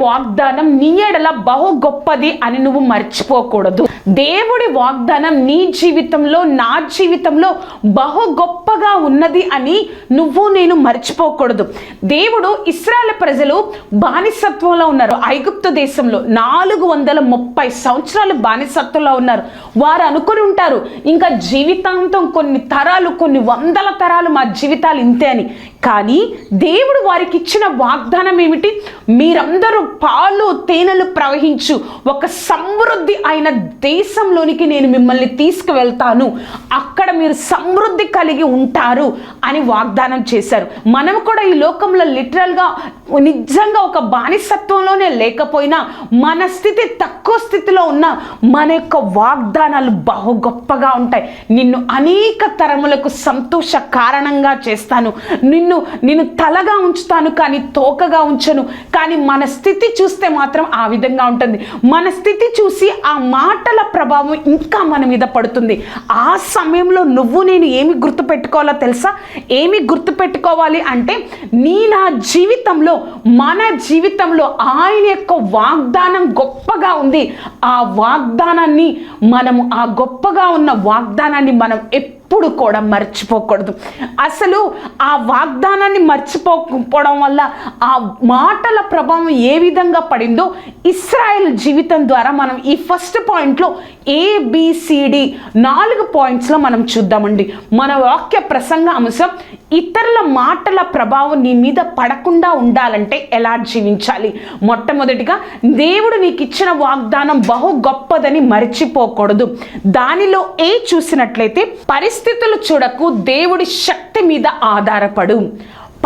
వాగ్దానం నీ ఎడల బహు గొప్పది అని నువ్వు మర్చిపోకూడదు. దేవుడి వాగ్దానం నీ జీవితంలో నా జీవితంలో బహు గొప్పగా ఉన్నది అని నువ్వు నేను మర్చిపోకూడదు. దేవుడు ఇస్రాయల్ ప్రజలు బానిసత్వంలో ఉన్నారు. ఐగుప్తు దేశంలో నాలుగు వందల ముప్పై సంవత్సరాలు బానిసత్వంలో ఉన్నారు. వారు అనుకుని ఉంటారు ఇంకా జీవితాంతం కొన్ని తరాలు కొన్ని వందల తరాలు మా జీవితాలు ఇంతే అని. కానీ దేవుడు వారికి ఇచ్చిన వాగ్దానం ఏమిటి మీరందరూ పాలు తేనెలు ప్రవహించు ఒక సమృద్ధి అయిన దేశంలోనికి నేను మిమ్మల్ని తీసుకువెళ్తాను. అక్కడ మీరు సమృద్ధి కలిగి ఉంటారు అని వాగ్దానం చేశారు. మనం కూడా ఈ లోకంలో లిటరల్గా నిజంగా ఒక బానిసత్వంలోనే లేకపోయినా మన స్థితి తక్కువ స్థితిలో ఉన్న మన యొక్క వాగ్దానాలు బహు గొప్పగా ఉంటాయి. నిన్ను అనేక తరములకు సంతోష కారణంగా చేస్తాను. నిన్ను నిన్ను తలగా ఉంచుతాను కానీ తోకగా ఉంచను. కానీ మన స్థితి చూస్తే మాత్రం ఆ విధంగా ఉంటుంది. మన స్థితి చూసి ఆ మాటల ప్రభావం ఇంకా మన మీద పడుతుంది. ఆ సమయంలో నువ్వు నేను ఏమి గుర్తుపెట్టుకోవాలో తెలుసా? ఏమి గుర్తుపెట్టుకోవాలి అంటే నీ నా జీవితంలో మన జీవితంలో ఆయన యొక్క వాగ్దానం గొప్పగా ఉంది. ఆ వాగ్దానాన్ని మనము ఆ గొప్పగా ఉన్న వాగ్దానాన్ని మనం ఎప్పుడు కూడా మర్చిపోకూడదు. అసలు ఆ వాగ్దానాన్ని మర్చిపోకపోవడం వల్ల ఆ మాటల ప్రభావం ఏ విధంగా పడిందో ఇస్రాయల్ జీవితం ద్వారా మనం ఈ ఫస్ట్ పాయింట్లో ఏబిసిడి నాలుగు పాయింట్స్లో మనం చూద్దామండి. మన వాక్య ప్రసంగ అంశం ఇతరుల మాటల ప్రభావం నీ మీద పడకుండా ఉండాలంటే ఎలా జీవించాలి? మొట్టమొదటిగా దేవుడు నీకు ఇచ్చిన వాగ్దానం బహు గొప్పదని మర్చిపోకూడదు. దానిలో ఏ చూసినట్లయితే పరిస్థితులు చూడకు దేవుడి శక్తి మీద ఆధారపడు.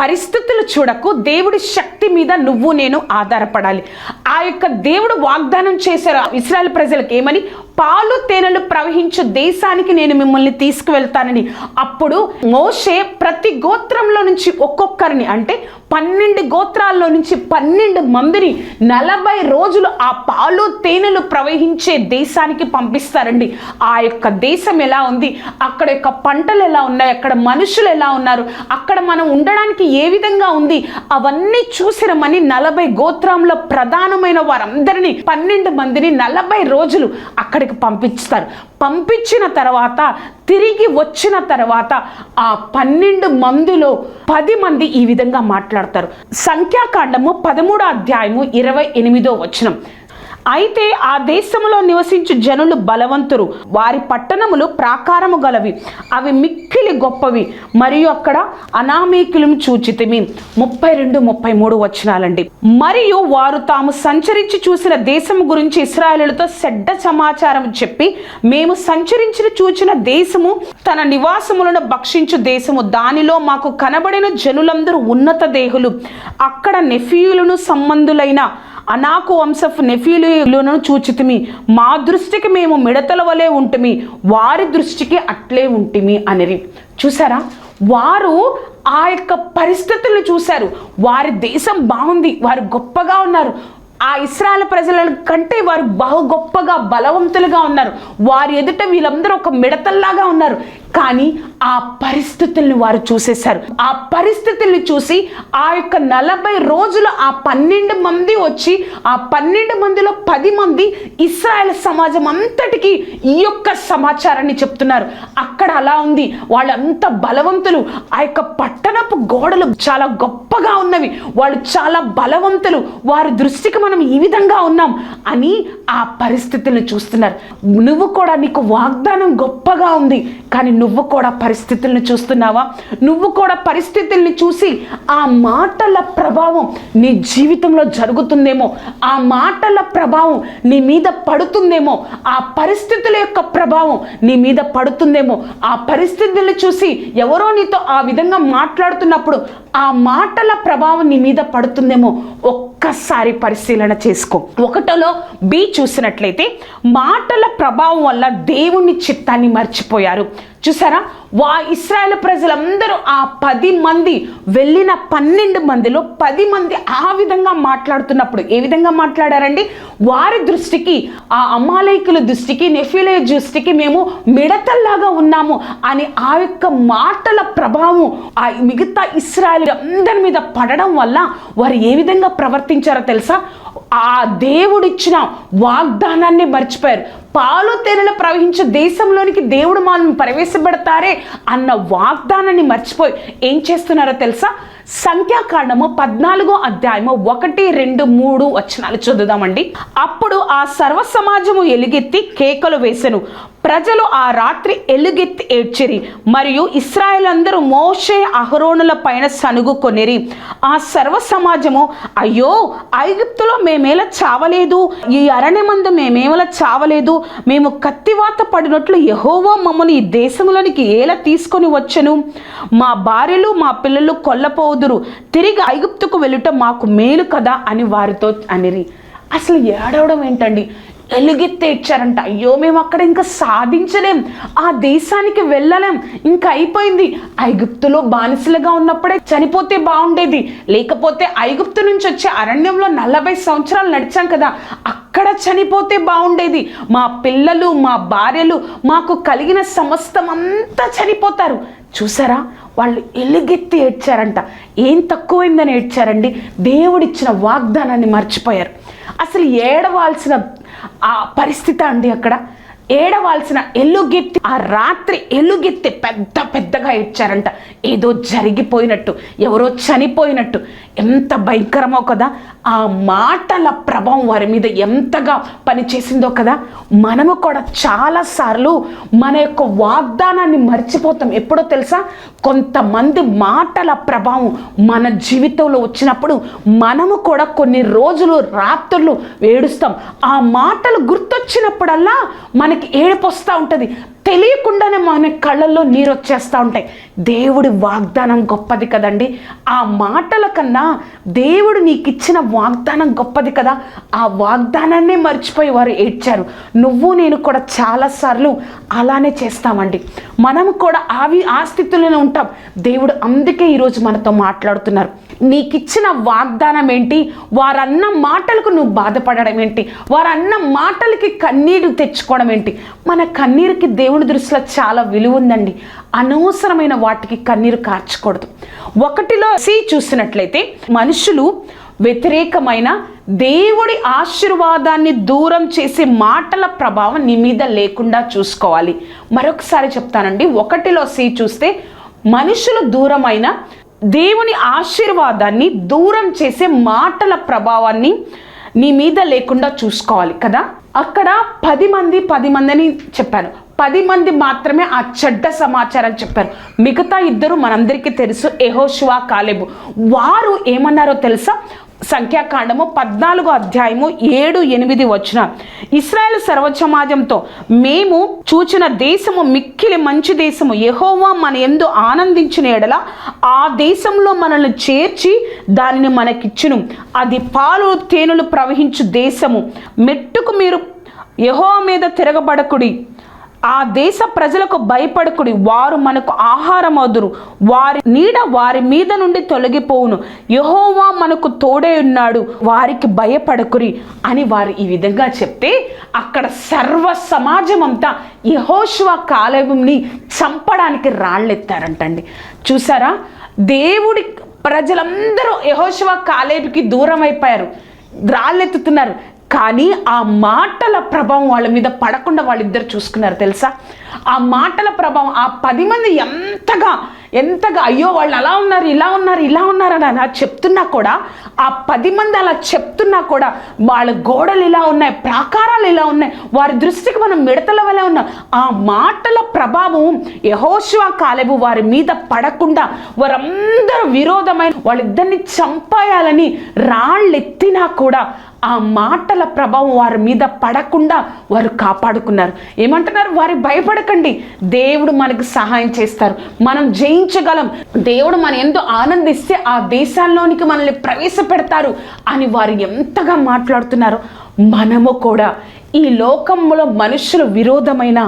పరిస్థితులు చూడకు దేవుడి శక్తి మీద నువ్వు నేను ఆధారపడాలి. ఆ యొక్క దేవుడు వాగ్దానం చేశారు ఇస్రాయల్ ప్రజలకు ఏమని? పాలు తేనెలు ప్రవహించు దేశానికి నేను మిమ్మల్ని తీసుకువెళ్తానని. అప్పుడు మోషే ప్రతి గోత్రంలో నుంచి ఒక్కొక్కరిని అంటే పన్నెండు గోత్రాల్లో నుంచి పన్నెండు మందిని నలభై రోజులు ఆ పాలు తేనెలు ప్రవహించే దేశానికి పంపిస్తారండి. ఆ యొక్క దేశం ఎలా ఉంది? అక్కడ యొక్క పంటలు ఎలా ఉన్నాయి? అక్కడ మనుషులు ఎలా ఉన్నారు? అక్కడ మనం ఉండడానికి ఏ విధంగా ఉంది? అవన్నీ చూసిరమని నలభై గోత్రంలో ప్రధానమైన వారందరినీ పన్నెండు మందిని నలభై రోజులు అక్కడ అక్కడికి పంపిస్తారు. పంపించిన తర్వాత తిరిగి వచ్చిన తర్వాత ఆ పన్నెండు మందిలో పది మంది ఈ విధంగా మాట్లాడతారు. సంఖ్యాకాండము పదమూడో అధ్యాయము ఇరవై ఎనిమిదో వచనం. అయితే ఆ దేశంలో నివసించు జనులు బలవంతురు వారి పట్టణములు ప్రాకారము గలవి. అవి మిక్కిలి గొప్పవి. మరియు అక్కడ అనామీకులు చూచితిమి. ముప్పై రెండు ముప్పై మూడు వచనాలండి. మరియు వారు తాము సంచరించి చూసిన దేశం గురించి ఇస్రాయేలులతో చెడ్డ సమాచారం చెప్పి మేము సంచరించిన చూచిన దేశము తన నివాసములను భక్షించు దేశము. దానిలో మాకు కనబడిన జనులందరూ ఉన్నత దేహులు. అక్కడ నెఫీయులను సంబంధులైన అనాకు వంశపు నెఫీలులను చూచితిమి. మా దృష్టికి మేము మిడతల వలె ఉంటిమి. వారి దృష్టికి అట్లే ఉంటిమి అనేది చూసారా? వారు ఆ యొక్క పరిస్థితులను చూశారు. వారి దేశం బాగుంది. వారు గొప్పగా ఉన్నారు. ఆ ఇస్రాయల్ ప్రజల కంటే వారు బహు గొప్పగా బలవంతులుగా ఉన్నారు. వారి ఎదుట వీళ్ళందరూ ఒక మిడతల్లాగా ఉన్నారు. కానీ ఆ పరిస్థితుల్ని వారు చూసేశారు. ఆ పరిస్థితుల్ని చూసి ఆ యొక్క నలభై రోజులు ఆ పన్నెండు మంది వచ్చి ఆ పన్నెండు మందిలో పది మంది ఇస్రాయల్ సమాజం అంతటికి ఈ యొక్క సమాచారాన్ని చెప్తున్నారు. అక్కడ అలా ఉంది. వాళ్ళంత బలవంతులు. ఆ యొక్క పట్టణపు గోడలు చాలా గొప్పగా ఉన్నవి. వాళ్ళు చాలా బలవంతులు. వారి దృష్టికి మనం ఈ విధంగా ఉన్నాం అని ఆ పరిస్థితులను చూస్తున్నారు. నువ్వు కూడా నీకు వాగ్దానం గొప్పగా ఉంది. కానీ నువ్వు కూడా పరిస్థితులను చూస్తున్నావా? నువ్వు కూడా పరిస్థితుల్ని చూసి ఆ మాటల ప్రభావం నీ జీవితంలో జరుగుతుందేమో? ఆ మాటల ప్రభావం నీ మీద పడుతుందేమో? ఆ పరిస్థితుల యొక్క ప్రభావం నీ మీద పడుతుందేమో? ఆ పరిస్థితుల్ని చూసి ఎవరో నీతో ఆ విధంగా మాట్లాడుతున్నప్పుడు ఆ మాటల ప్రభావం నీ మీద పడుతుందేమో? ఒక్కసారి పరిశీలన చేసుకో. ఒకటలో బి చూసినట్లయితే మాటల ప్రభావం వల్ల దేవుని చిత్తాన్ని మర్చిపోయారు. చూసారా? వా ఇస్రాయేల్ ప్రజలందరూ ఆ పది మంది వెళ్ళిన పన్నెండు మందిలో పది మంది ఆ విధంగా మాట్లాడుతున్నప్పుడు ఏ విధంగా మాట్లాడారండి? వారి దృష్టికి ఆ అమాలయకుల దృష్టికి నెఫిలే దృష్టికి మేము మిడతల్లాగా ఉన్నాము అని ఆ యొక్క మాటల ప్రభావం ఆ మిగతా ఇస్రాయల్ అందరి మీద పడడం వల్ల వారు ఏ విధంగా ప్రవర్తించారో తెలుసా? ఆ దేవుడిచ్చిన వాగ్దానాన్ని మర్చిపోయారు. పాలు తేనెలు ప్రవహించే దేశంలోనికి దేవుడు మనం ప్రవేశపెడతారే అన్న వాగ్దానాన్ని మర్చిపోయి ఏం చేస్తున్నారో తెలుసా? సంఖ్యాకాండము పద్నాలుగో అధ్యాయము ఒకటి రెండు మూడు వచనాలు చదువుదామండి. అప్పుడు ఆ సర్వ సమాజము ఎలుగెత్తి కేకలు వేసెను. ప్రజలు ఆ రాత్రి ఎలుగెత్తి ఏడ్చిరి. మరియు ఇస్రాయల్ అందరూ మోషే అహరోనుల పైన సనుగు కొనిరి. ఆ సర్వ సమాజము అయ్యో ఐగుప్తులో మేమేలా చావలేదు? ఈ అరణ్యమందు మేమేమల చావలేదు? మేము కత్తివాత పడినట్లు యహోవా మమ్మల్ని ఈ దేశంలోనికి ఎలా తీసుకొని వచ్చను? మా భార్యలు మా పిల్లలు కొల్లపోదురు తిరిగి ఐగుప్తుకు వెళ్ళుట మాకు మేలు కదా అని వారితో అనిరి. అసలు ఏడవడం ఏంటండి? ఎలుగెత్తే ఇచ్చారంట. అయ్యో మేము అక్కడ ఇంకా సాధించలేం. ఆ దేశానికి వెళ్ళలేం. ఇంకా అయిపోయింది. ఐగుప్తులో బానిసలుగా ఉన్నప్పుడే చనిపోతే బాగుండేది. లేకపోతే ఐగుప్తు నుంచి వచ్చే అరణ్యంలో నలభై సంవత్సరాలు నడిచాం కదా. అక్కడ చనిపోతే బాగుండేది. మా పిల్లలు మా భార్యలు మాకు కలిగిన సమస్తం అంతా చనిపోతారు. చూసారా? వాళ్ళు ఎలుగెత్తి ఏడ్చారంట. ఏం తక్కువైందని ఏడ్చారండి? దేవుడిచ్చిన వాగ్దానాన్ని మర్చిపోయారు. అసలు ఏడవాల్సిన ఆ పరిస్థితి అండి అక్కడ. ఏడవాల్సిన ఎల్లుగెత్తి ఆ రాత్రి ఎల్లుగెత్తి పెద్ద పెద్దగా ఏడ్చారంట. ఏదో జరిగిపోయినట్టు ఎవరో చనిపోయినట్టు. ఎంత భయంకరమో కదా ఆ మాటల ప్రభావం వారి మీద ఎంతగా పనిచేసిందో కదా మనము కూడా చాలాసార్లు మన యొక్క వాగ్దానాన్ని మర్చిపోతాం. ఎప్పుడో తెలుసా? కొంతమంది మాటల ప్రభావం మన జీవితంలో వచ్చినప్పుడు మనము కూడా కొన్ని రోజులు రాత్రులు ఏడుస్తాం. ఆ మాటలు గుర్తొచ్చినప్పుడల్లా మనకి ఏడుపు వస్తూ ఉంటుంది. తెలియకుండానే మన కళ్ళల్లో నీరు వచ్చేస్తూ ఉంటాయి. దేవుడి వాగ్దానం గొప్పది కదండి. ఆ మాటల కన్నా దేవుడు నీకు ఇచ్చిన వాగ్దానం గొప్పది కదా. ఆ వాగ్దానాన్నే మర్చిపోయి వారు ఏడ్చారు. నువ్వు నేను కూడా చాలాసార్లు అలానే చేస్తామండి. మనం కూడా అవి ఆ స్థితిలోనే ఉంటాం. దేవుడు అందుకే ఈరోజు మనతో మాట్లాడుతున్నారు. నీకు ఇచ్చిన వాగ్దానం ఏంటి? వారన్న మాటలకు నువ్వు బాధపడడం ఏంటి? వారన్న మాటలకి కన్నీరు తెచ్చుకోవడం ఏంటి? మన కన్నీరుకి దేవుని దృష్టిలో చాలా విలువ ఉందండి. అనవసరమైన వాటికి కన్నీరు కార్చకూడదు. ఒకటిలో సి చూసినట్లయితే మనుషులు వ్యతిరేకమైన దేవుడి ఆశీర్వాదాన్ని దూరం చేసే మాటల ప్రభావం నీ మీద లేకుండా చూసుకోవాలి. మరొకసారి చెప్తానండి ఒకటిలో సి చూస్తే మనుషులు దూరమైన దేవుని ఆశీర్వాదాన్ని దూరం చేసే మాటల ప్రభావాన్ని నీ మీద లేకుండా చూసుకోవాలి కదా. అక్కడ పది మంది పది మందిని చెప్పాను. పది మంది మాత్రమే ఆ చెడ్డ సమాచారం చెప్పారు. మిగతా ఇద్దరు మనందరికీ తెలుసు ఎహోషువా కాలేబు. వారు ఏమన్నారో తెలుసా? సంఖ్యాకాండము పద్నాలుగు అధ్యాయము ఏడు ఎనిమిది వచ్చిన ఇస్రాయేల్ సర్వసమాజంతో మేము చూచిన దేశము మిక్కిలి మంచి దేశము. యహోవా మన ఎందు ఆనందించిన ఎడల ఆ దేశంలో మనల్ని చేర్చి దానిని మనకిచ్చును. అది పాలు తేనెలు ప్రవహించు దేశము. మెట్టుకు మీరు యహో మీద తిరగబడకుడి. ఆ దేశ ప్రజలకు భయపడకుడి. వారు మనకు ఆహారం అదురు వారి నీడ వారి మీద నుండి తొలగిపోవును. యహోవా మనకు తోడే ఉన్నాడు. వారికి భయపడకురి అని వారు ఈ విధంగా చెప్తే అక్కడ సర్వ సమాజం అంతా యహోశివ కాలేబంని చంపడానికి రాళ్ళెత్తారంటండి. చూసారా? దేవుడి ప్రజలందరూ యహోశివ కాలేబుకి దూరం అయిపోయారు రాళ్ళెత్తుతున్నారు. కానీ ఆ మాటల ప్రభావం వాళ్ళ మీద పడకుండా వాళ్ళిద్దరు చూసుకున్నారు తెలుసా? ఆ మాటల ప్రభావం ఆ పది మంది ఎంతగా ఎంతగా అయ్యో వాళ్ళు అలా ఉన్నారు ఇలా ఉన్నారు ఇలా ఉన్నారు అని అలా చెప్తున్నా కూడా ఆ పది మంది అలా చెప్తున్నా కూడా వాళ్ళ గోడలు ఇలా ఉన్నాయి ప్రాకారాలు ఇలా ఉన్నాయి వారి దృష్టికి మనం మిడతల వల్ల ఉన్నాం. ఆ మాటల ప్రభావం యహోశివా కాలేబు వారి మీద పడకుండా వారందరూ విరోధమైన వాళ్ళిద్దరిని చంపేయాలని రాళ్ళెత్తినా కూడా ఆ మాటల ప్రభావం వారి మీద పడకుండా వారు కాపాడుకున్నారు. ఏమంటున్నారు? వారి భయపడకండి. దేవుడు మనకు సహాయం చేస్తారు. మనం జయించగలం దేవుడు మన ఎంతో ఆనందిస్తే ఆ దేశాల్లోనికి మనల్ని ప్రవేశపెడతారు అని వారు ఎంతగా మాట్లాడుతున్నారు. మనము కూడా ఈ లోకంలో మనుషుల విరోధమైన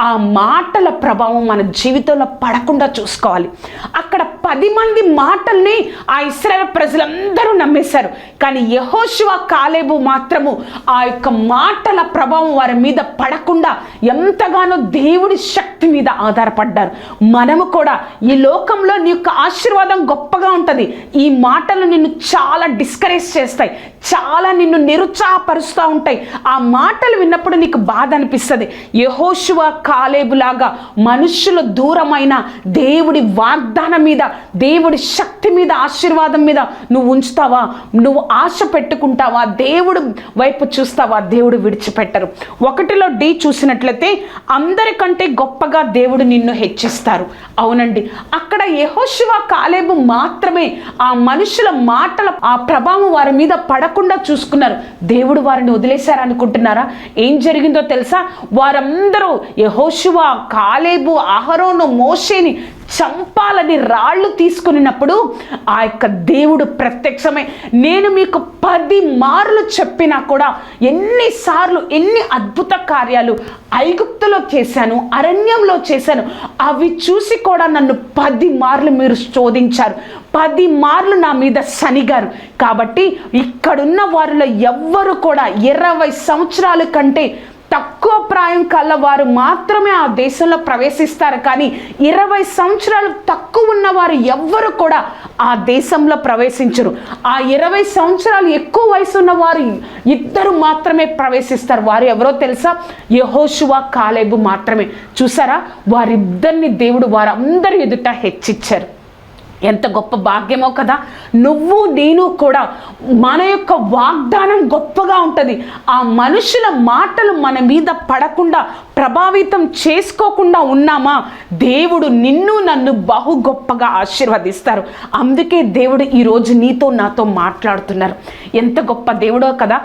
ఆ మాటల ప్రభావం మన జీవితంలో పడకుండా చూసుకోవాలి. అక్కడ పది మంది మాటల్ని ఆ ఇస్రాయల్ ప్రజలందరూ నమ్మేశారు. కానీ యహోశివ కాలేబు మాత్రము ఆ యొక్క మాటల ప్రభావం వారి మీద పడకుండా ఎంతగానో దేవుడి శక్తి మీద ఆధారపడ్డారు. మనము కూడా ఈ లోకంలో నీ యొక్క ఆశీర్వాదం గొప్పగా ఉంటుంది. ఈ మాటలు నిన్ను చాలా డిస్కరేజ్ చేస్తాయి. చాలా నిన్ను నిరుత్సాహపరుస్తూ ఉంటాయి. ఆ మాటలు విన్నప్పుడు నీకు బాధ అనిపిస్తుంది. యహోశివ కాలేబులాగా మనుషులు దూరమైన దేవుడి వాగ్దానం మీద దేవుడి శక్తి మీద ఆశీర్వాదం మీద నువ్వు ఉంచుతావా? నువ్వు ఆశ పెట్టుకుంటావా? దేవుడు వైపు చూస్తావా? దేవుడు విడిచిపెట్టరు. ఒకటిలో డి చూసినట్లయితే అందరికంటే గొప్పగా దేవుడు నిన్ను హెచ్చిస్తారు. అవునండి. అక్కడ యహోశివ కాలేబు మాత్రమే ఆ మనుషుల మాటల ఆ ప్రభావం వారి మీద పడకుండా చూసుకున్నారు. దేవుడు వారిని వదిలేశారనుకుంటున్నారా? ఏం జరిగిందో తెలుసా? వారందరూ యహోశువ కాలేబు అహరోను మోషేని చంపాలని రాళ్ళు తీసుకునినప్పుడు ఆ యొక్క దేవుడు ప్రత్యక్షమే నేను మీకు పది మార్లు చెప్పినా కూడా ఎన్నిసార్లు ఎన్ని అద్భుత కార్యాలు ఐగుప్తులో చేశాను అరణ్యంలో చేశాను అవి చూసి కూడా నన్ను పది మార్లు మీరు శోధించారు. పది మార్లు నా మీద సనిగారు. కాబట్టి ఇక్కడున్న వారిలో ఎవ్వరు కూడా ఇరవై సంవత్సరాల కంటే తక్కువ ప్రాయం కల్ల వారు మాత్రమే ఆ దేశంలో ప్రవేశిస్తారు. కానీ ఇరవై సంవత్సరాలు తక్కువ ఉన్న వారు ఎవ్వరు కూడా ఆ దేశంలో ప్రవేశించరు. ఆ ఇరవై సంవత్సరాలు ఎక్కువ వయసు ఉన్న వారు ఇద్దరు మాత్రమే ప్రవేశిస్తారు. వారు ఎవరో తెలుసా? యహోషువా కాలేబు మాత్రమే. చూసారా? వారిద్దరిని దేవుడు వారందరి ఎదుట హెచ్చిచ్చారు. ఎంత గొప్ప భాగ్యమో కదా. నువ్వు నేను కూడా మన యొక్క వాగ్దానం గొప్పగా ఉంటుంది. ఆ మనుషుల మాటలు మన మీద పడకుండా ప్రభావితం చేసుకోకుండా ఉన్నామా? దేవుడు నిన్ను నన్ను బహు గొప్పగా ఆశీర్వదిస్తారు. అందుకే దేవుడు ఈరోజు నీతో నాతో మాట్లాడుతున్నారు. ఎంత గొప్ప దేవుడో కదా.